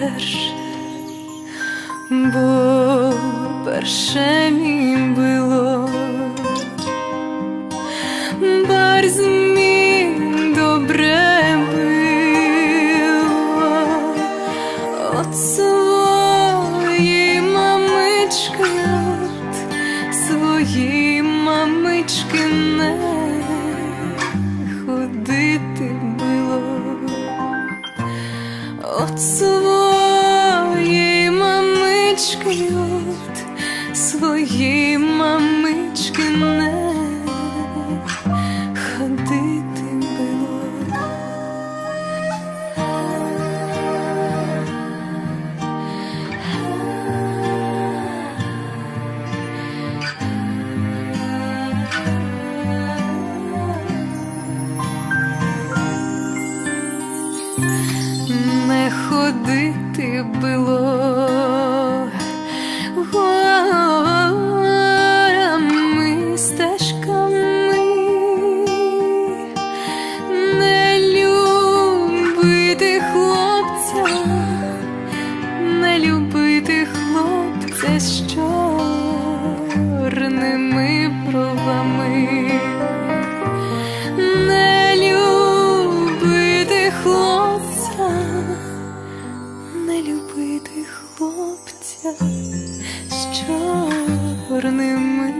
перше, бо перше мій було. Барз мій добре от своєї мамички, от своєї мамички не ходити своєї мамички, от своєї мамички не ходити було. не ходити було любити хлопця з чорними бровами. Не любити хлопця, не любити хлопця з чорними